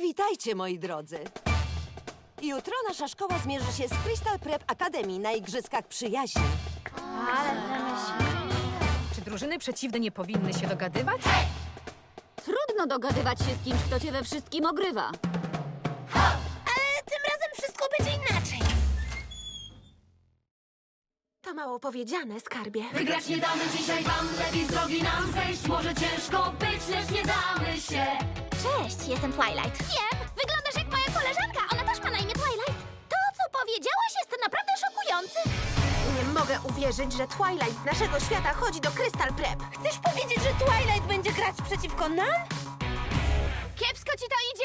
Witajcie, moi drodzy. Jutro nasza szkoła zmierzy się z Crystal Prep Academy na Igrzyskach Przyjaźni. Czy drużyny przeciwne nie powinny się dogadywać? Trudno dogadywać się z kimś, kto cię we wszystkim ogrywa. Ale tym razem wszystko będzie inaczej. To mało powiedziane, skarbie. Wygrać nie damy dzisiaj wam, lepiej z drogi nam zejść Może ciężko być, lecz nie Cześć, jestem Twilight. Wiem, wyglądasz jak moja koleżanka. Ona też ma na imię Twilight. To, co powiedziałaś, jest naprawdę szokujące. Nie mogę uwierzyć, że Twilight z naszego świata chodzi do Crystal Prep. Chcesz powiedzieć, że Twilight będzie grać przeciwko nam? Kiepsko ci to idzie.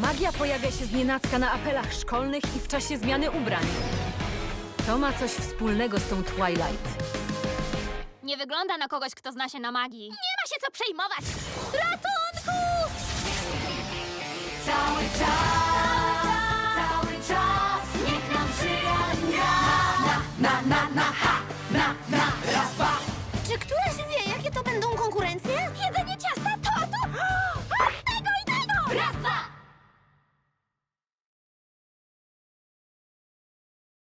Magia pojawia się znienacka na apelach szkolnych i w czasie zmiany ubrań. To ma coś wspólnego z tą Twilight. Nie wygląda na kogoś, kto zna się na magii. Nie ma się co przejmować! Ratunku! Cały czas, cały czas, niech nam przyjaźń. Na, na, na, na, ha, na, na, raz, dwa. Czy któraś